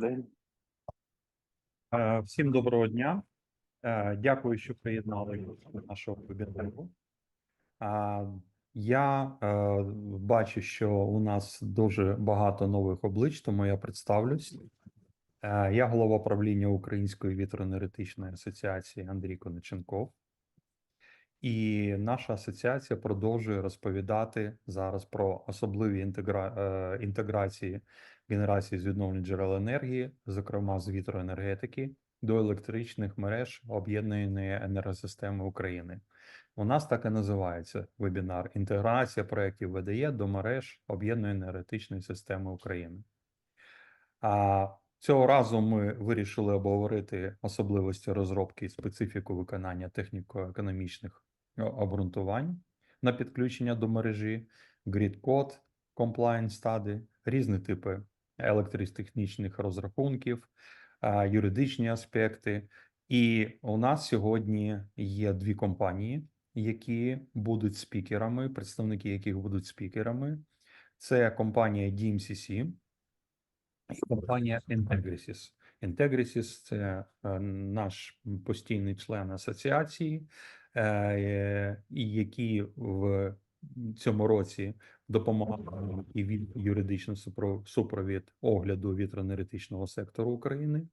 день. Е, Всім доброго дня. Е, Дякую, що приєднали до нашого вебінару. Я е, бачу, що у нас дуже багато нових облич, тому я представлюсь. Я голова правління Української вітроенергетичної асоціації Андрій Кониченков. І наша асоціація продовжує розповідати зараз про особливі інтегра... інтеграції генерації з відновлень джерел енергії, зокрема з вітроенергетики, до електричних мереж об'єднаної енергосистеми України. У нас так і називається вебінар Інтеграція проєктів ВДЄ до мереж об'єднаної енергетичної системи України. А цього разу ми вирішили обговорити особливості розробки і специфіку виконання техніко-економічних обґрунтувань на підключення до мережі, грід-код, compliance study, різні типи електротехнічних розрахунків, юридичні аспекти. І у нас сьогодні є дві компанії, які будуть спікерами, представники яких будуть спікерами. Це компанія DMCC і компанія Integrisys. Integrisys – це е, наш постійний член асоціації, е, які в цьому році допомагали і від юридичний супро- супровід огляду вітроенергетичного сектору України.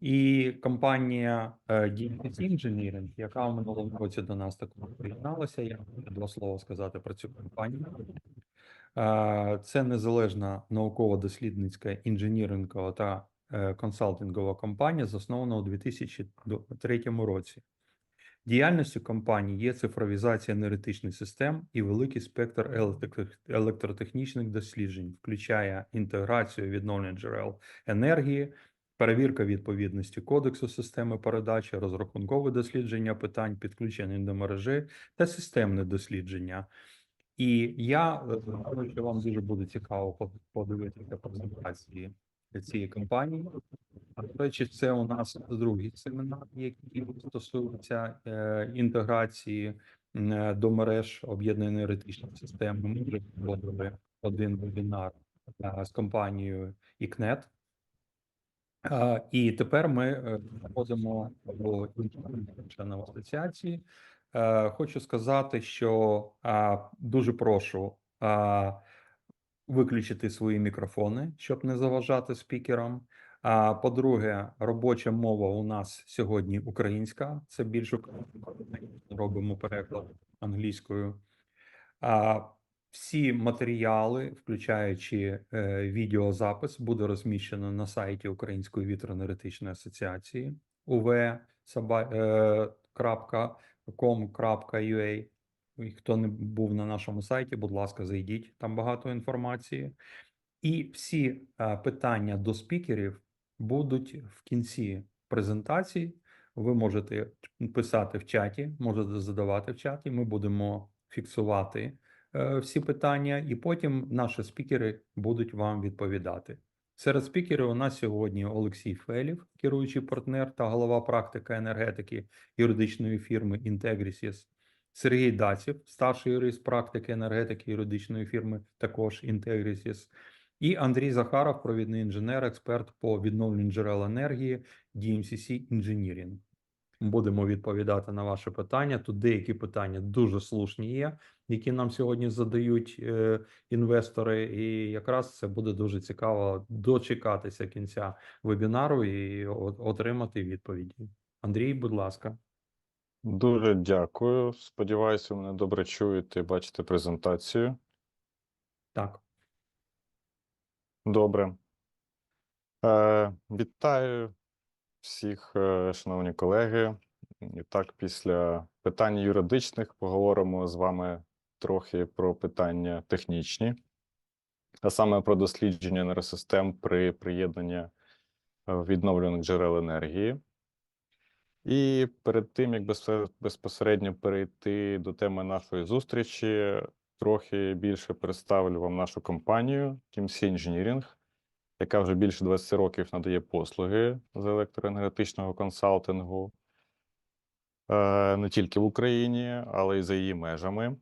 І компанія е, Engineering, яка в минулому році до нас також приєдналася, я хочу два слова сказати про цю компанію. Е, Це незалежна науково-дослідницька інженірингова та е, консалтингова компанія, заснована у 2003 році. Діяльністю компанії є цифровізація енергетичних систем і великий спектр електротех- електротехнічних досліджень, включає інтеграцію відновлення джерел енергії, перевірка відповідності кодексу системи передачі, розрахункове дослідження питань підключення до мережі та системне дослідження. І я е, думаю, що вам дуже буде цікаво по- подивитися презентації цієї компанії. А, До речі, це у нас другий семінар, який стосується е, інтеграції е, до мереж об'єднаної енергетичної системи. Ми вже проводили один вебінар е, з компанією ІКНЕТ. Е, І тепер ми е, переходимо до членів асоціації. Е, Хочу сказати, що а, дуже прошу а, виключити свої мікрофони, щоб не заважати спікерам. А по-друге, робоча мова у нас сьогодні українська. Це більш українська. робимо переклад англійською. А, всі матеріали, включаючи е, відеозапис, буде розміщено на сайті Української вітроенергетичної асоціації uv.com.ua. Хто не був на нашому сайті, будь ласка, зайдіть, там багато інформації. І всі е, питання до спікерів будуть в кінці презентації. Ви можете писати в чаті, можете задавати в чаті. Ми будемо фіксувати е, всі питання, і потім наші спікери будуть вам відповідати. Серед спікерів у нас сьогодні Олексій Фелів, керуючий партнер та голова практика енергетики юридичної фірми Integrisys, Сергій Даців, старший юрист практики енергетики юридичної фірми, також Integrisys, і Андрій Захаров, провідний інженер, експерт по відновленню джерел енергії DMCC Engineering. Будемо відповідати на ваші питання. Тут деякі питання дуже слушні є, які нам сьогодні задають е, інвестори, і якраз це буде дуже цікаво дочекатися кінця вебінару і отримати відповіді. Андрій, будь ласка. Дуже дякую. Сподіваюся, мене добре чуєте і бачите презентацію. Так, Добре. Е, вітаю всіх, е, шановні колеги. І так, після питань юридичних поговоримо з вами трохи про питання технічні, а саме про дослідження енергосистем при приєднанні е, відновлюваних джерел енергії. І перед тим, як безпосередньо перейти до теми нашої зустрічі, трохи більше представлю вам нашу компанію TMC Engineering, яка вже більше 20 років надає послуги з електроенергетичного консалтингу е, не тільки в Україні, але й за її межами. Е,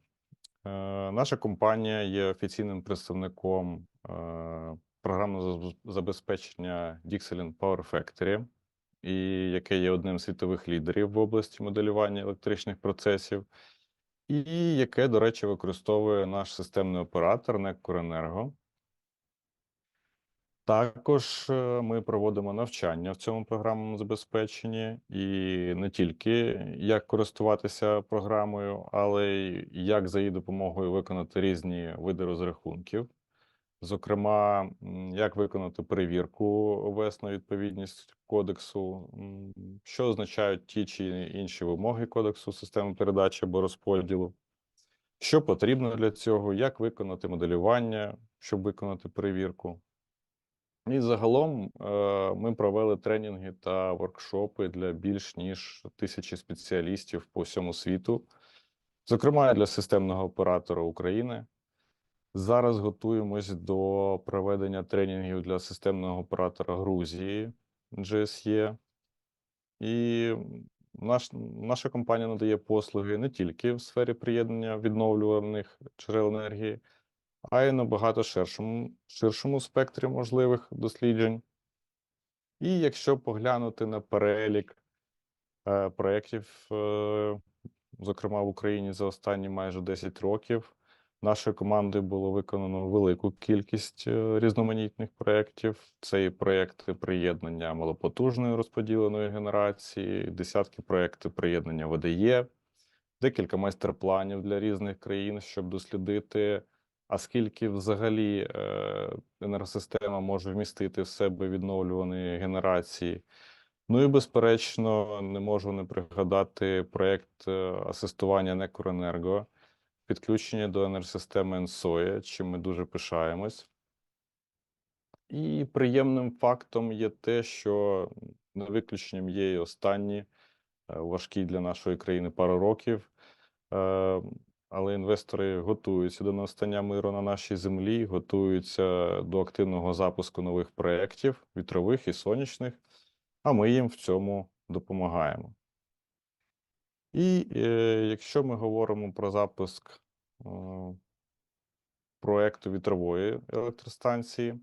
Наша компанія є офіційним представником е, програмного забезпечення Dixeling Power Factory, і яке є одним з світових лідерів в області моделювання електричних процесів, і яке, до речі, використовує наш системний оператор НЕК «Укренерго». Також е, ми проводимо навчання в цьому програмному забезпеченні, і не тільки як користуватися програмою, але й як за її допомогою виконати різні види розрахунків. Зокрема, як виконати перевірку ОВС на відповідність кодексу, що означають ті чи інші вимоги кодексу системи передачі або розподілу, що потрібно для цього, як виконати моделювання, щоб виконати перевірку. І загалом е, ми провели тренінги та воркшопи для більш ніж тисячі спеціалістів по всьому світу, зокрема для системного оператора України. Зараз готуємось до проведення тренінгів для системного оператора Грузії GSE. І наш, наша компанія надає послуги не тільки в сфері приєднання відновлюваних джерел енергії, а й на багато ширшому, ширшому спектрі можливих досліджень. І якщо поглянути на перелік е, проєктів, е, зокрема в Україні за останні майже 10 років, нашою командою було виконано велику кількість е, різноманітних проєктів. Це і проєкти приєднання малопотужної розподіленої генерації, десятки проєктів приєднання ВДЄ, декілька майстер-планів для різних країн, щоб дослідити, а скільки взагалі е, енергосистема може вмістити в себе відновлюваної генерації. Ну і безперечно, не можу не пригадати проєкт е, асистування Некоренерго, підключення до енергосистеми НСОЄ, чим ми дуже пишаємось. І приємним фактом є те, що не виключенням є і останні е, важкі для нашої країни пару років. Е, Але інвестори готуються до настання миру на нашій землі, готуються до активного запуску нових проєктів, вітрових і сонячних, а ми їм в цьому допомагаємо. І е, якщо ми говоримо про запуск проекту вітрової електростанції,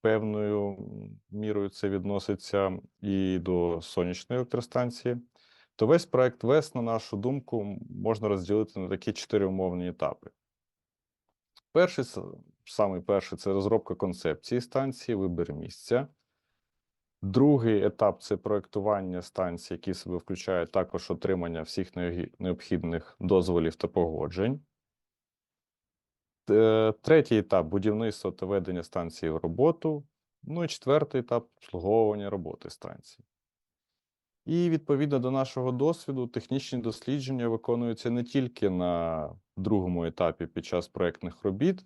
певною мірою це відноситься і до сонячної електростанції, то весь проект ВЕС, на нашу думку, можна розділити на такі чотири умовні етапи. Перший, с- самий перший це розробка концепції станції, вибір місця. Другий етап це проектування станції, який в себе включає також отримання всіх необхідних дозволів та погоджень. Е, Третій етап будівництво та ведення станції в роботу. Ну і четвертий етап обслуговування роботи станції. І відповідно до нашого досвіду, технічні дослідження виконуються не тільки на другому етапі під час проектних робіт,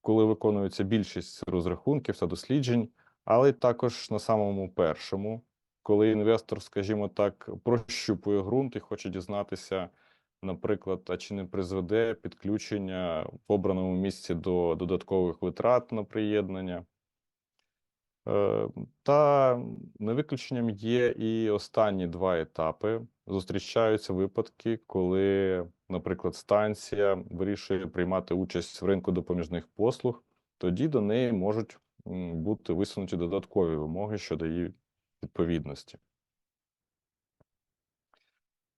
коли виконується більшість розрахунків та досліджень, але також на самому першому, коли інвестор, скажімо так, прощупує ґрунт і хоче дізнатися, наприклад, а чи не призведе підключення в обраному місці до додаткових витрат на приєднання. Е, Та не виключенням є і останні два етапи. Зустрічаються випадки, коли, наприклад, станція вирішує приймати участь в ринку допоміжних послуг, тоді до неї можуть бути висунуті додаткові вимоги щодо її відповідності.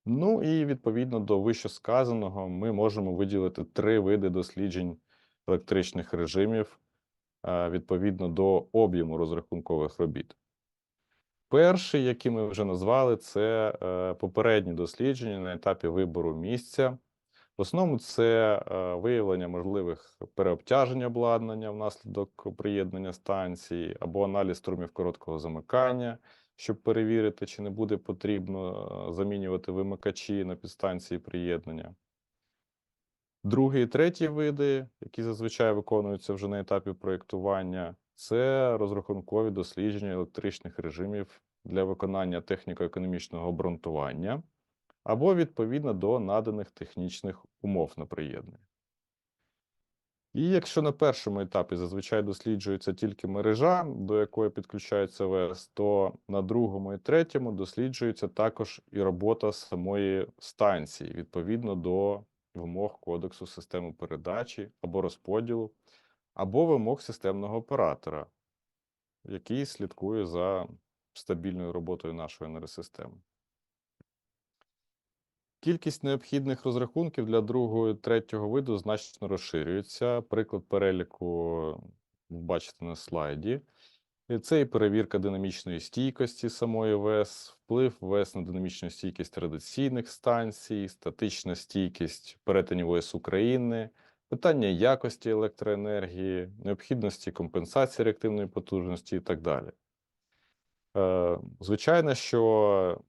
Ну і відповідно до вищесказаного, ми можемо виділити три види досліджень електричних режимів е, відповідно до об'єму розрахункових робіт. Перший, який ми вже назвали, це е, попередні дослідження на етапі вибору місця. В основному це е, виявлення можливих переобтяжень обладнання внаслідок приєднання станції або аналіз струмів короткого замикання, щоб перевірити, чи не буде потрібно е, замінювати вимикачі на підстанції приєднання. Другий і третій види, які зазвичай виконуються вже на етапі проєктування, це розрахункові дослідження електричних режимів для виконання техніко-економічного обґрунтування або відповідно до наданих технічних умов на приєднання. І якщо на першому етапі зазвичай досліджується тільки мережа, до якої підключається ВС, то на другому і третьому досліджується також і робота самої станції відповідно до вимог кодексу системи передачі або розподілу, або вимог системного оператора, який слідкує за стабільною роботою нашої енергосистеми. Кількість необхідних розрахунків для другого і третього виду значно розширюється. Приклад переліку бачите на слайді. Це і перевірка динамічної стійкості самої ВЕС, вплив ВЕС на динамічну стійкість традиційних станцій, статична стійкість перетинів ОС України, питання якості електроенергії, необхідності компенсації реактивної потужності і так далі. Е, Звичайно, що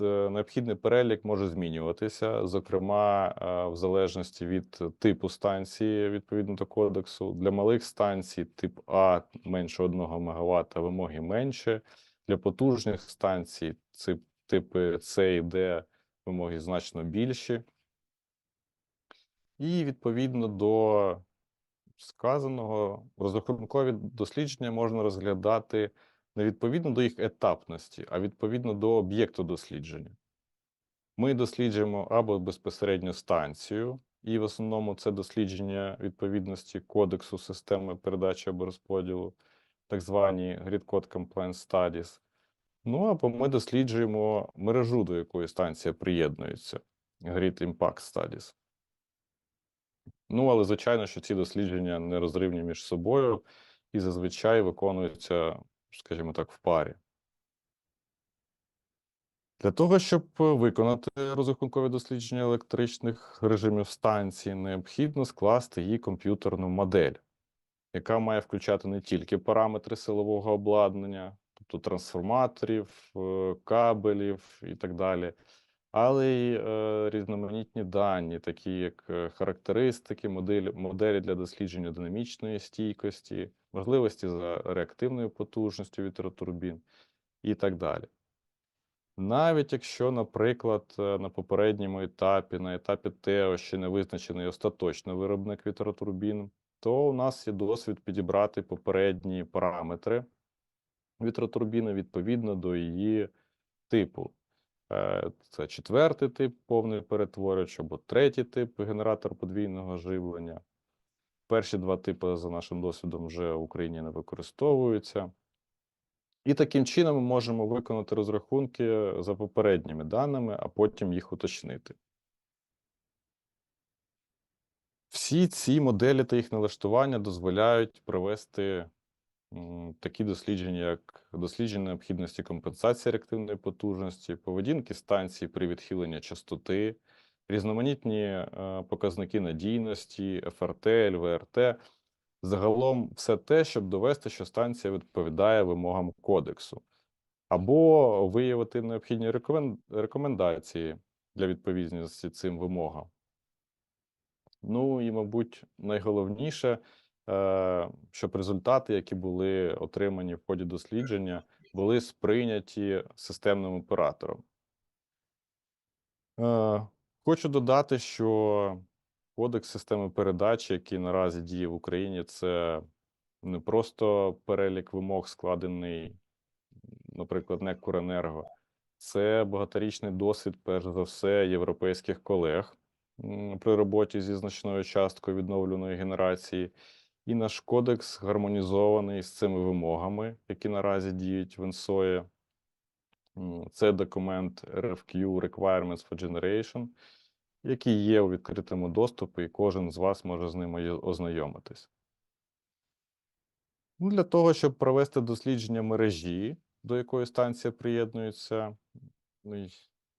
необхідний перелік може змінюватися, зокрема, е, в залежності від типу станції відповідно до кодексу. Для малих станцій тип А менше 1 МВт, вимоги менше. Для потужних станцій цип- типи С і Д вимоги значно більші. І відповідно до сказаного, розрахункові дослідження можна розглядати не відповідно до їх етапності, а відповідно до об'єкту дослідження. Ми досліджуємо або безпосередньо станцію, і в основному це дослідження відповідності кодексу системи передачі або розподілу, так звані Grid Code Compliance Studies. Ну або ми досліджуємо мережу, до якої станція приєднується, Grid Impact Studies. Ну, але звичайно, що ці дослідження нерозривні між собою і зазвичай виконуються, скажімо так, в парі. Для того, щоб виконати розрахункові дослідження електричних режимів станції, необхідно скласти її комп'ютерну модель, яка має включати не тільки параметри силового обладнання, тобто трансформаторів, е, кабелів і так далі, але й е, різноманітні дані, такі як е, характеристики, моделі, моделі для дослідження динамічної стійкості, можливості за реактивною потужністю вітротурбін і так далі. Навіть якщо, наприклад, е, на попередньому етапі, на етапі ТЕО ще не визначений остаточно виробник вітротурбін, то у нас є досвід підібрати попередні параметри вітротурбіни відповідно до її типу. Е, Це четвертий тип повний перетворювач або третій тип генератор подвійного живлення. Перші два типи, за нашим досвідом, вже в Україні не використовуються. І таким чином ми можемо виконати розрахунки за попередніми даними, а потім їх уточнити. Всі ці моделі та їх налаштування дозволяють провести такі дослідження, як дослідження необхідності компенсації реактивної потужності, поведінки станції при відхиленні частоти, різноманітні е, показники надійності, ФРТ, ЛВРТ. Загалом все те, щоб довести, що станція відповідає вимогам кодексу, або виявити необхідні рекомендації для відповідності цим вимогам. Ну і, мабуть, найголовніше, щоб результати, які були отримані в ході дослідження, були сприйняті системним оператором. Е, Хочу додати, що кодекс системи передачі, який наразі діє в Україні, це не просто перелік вимог, складений, наприклад, НЕК «Укренерго». Це багаторічний досвід, перш за все, європейських колег при роботі зі значною часткою відновленої генерації. І наш кодекс гармонізований з цими вимогами, які наразі діють в НСОЄ. Це документ RFQ Requirements for Generation, який є у відкритому доступі, і кожен з вас може з ними ознайомитись. Ну, Для того, щоб провести дослідження мережі, до якої станція приєднується, ну,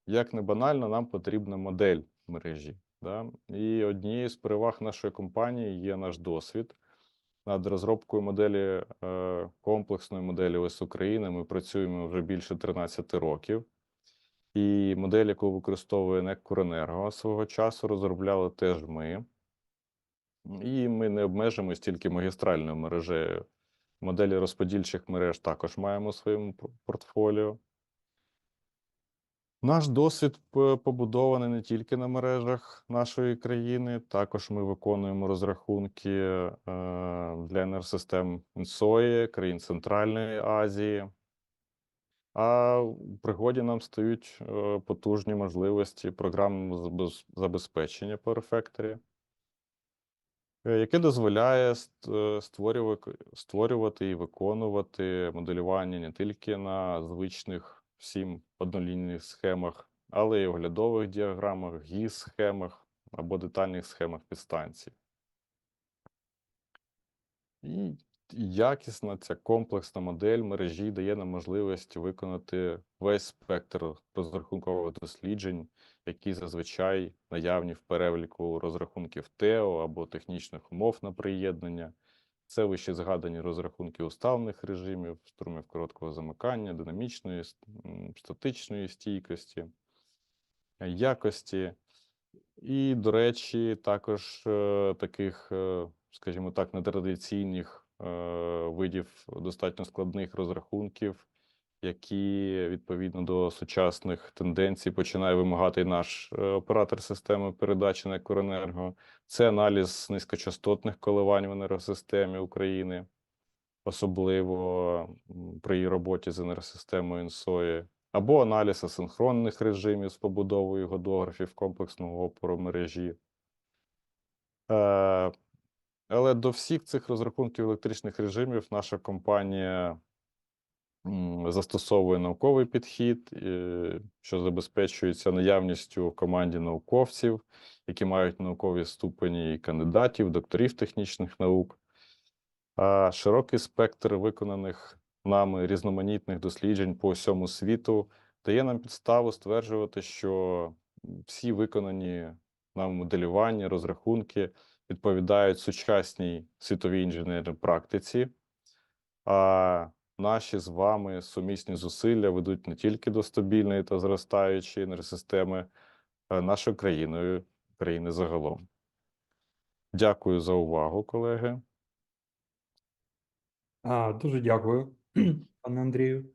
як не банально, нам потрібна модель мережі. Да? І однією з переваг нашої компанії є наш досвід. Над розробкою моделі е, комплексної моделі ОС України ми працюємо вже більше 13 років. І модель, яку використовує НЕК «Укренерго» свого часу, розробляли теж ми. І ми не обмежимось тільки магістральною мережею. Моделі розподільчих мереж також маємо у своєму портфоліо. Наш досвід побудований не тільки на мережах нашої країни, також ми виконуємо розрахунки е, для енергосистем НСОЄ, країн Центральної Азії. А в пригоді нам стають е, потужні можливості програмного забезпечення по рефекторі. е, яке дозволяє ст- створювати, створювати і виконувати моделювання не тільки на звичних всім однолінійних схемах, але й оглядових діаграмах, ГІС-схемах або детальних схемах підстанцій. І якісна ця комплексна модель мережі дає нам можливість виконати весь спектр розрахункових досліджень, які зазвичай наявні в переліку розрахунків ТЕО або технічних умов на приєднання. Це вище згадані розрахунки уставних режимів, струмів короткого замикання, динамічної, статичної стійкості, е, якості. І, до речі, також е, таких, е, скажімо так, нетрадиційних видів достатньо складних розрахунків, які відповідно до сучасних тенденцій починає вимагати наш е, оператор системи передачі на Екоенерго. Це аналіз низькочастотних коливань в енергосистемі України, особливо при її роботі з енергосистемою ІНСОЄ, або аналіз асинхронних режимів з побудовою годографів комплексного опору мережі. Е, але до всіх цих розрахунків електричних режимів наша компанія застосовує науковий підхід, е, що забезпечується наявністю в команді науковців, які мають наукові ступені кандидатів, докторів технічних наук. А широкий спектр виконаних нами різноманітних досліджень по всьому світу дає нам підставу стверджувати, що всі виконані нам моделювання, розрахунки відповідають сучасній світовій інженерній практиці. А наші з вами сумісні зусилля ведуть не тільки до стабільної та зростаючої енергосистеми а нашої країною, країни загалом. Дякую за увагу, колеги. А, дуже дякую, пане Андрію.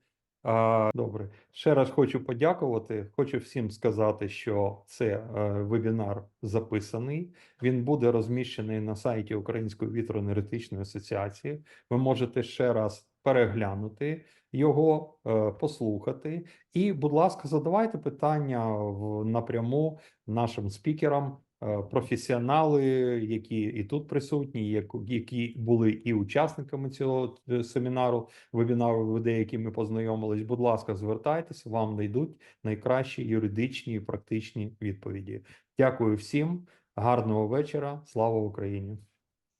А, добре, ще раз хочу подякувати. Хочу всім сказати, що це е, вебінар записаний. Він буде розміщений на сайті Української вітроенергетичної асоціації. Ви можете ще раз переглянути його, е, послухати. І, будь ласка, задавайте питання напряму нашим спікерам. е, Професіонали, які і тут присутні, які були і учасниками цього е, семінару, вебінару, ви деякими познайомились. Будь ласка, звертайтеся, вам знайдуть найкращі юридичні і практичні відповіді. Дякую всім, гарного вечора. Слава Україні!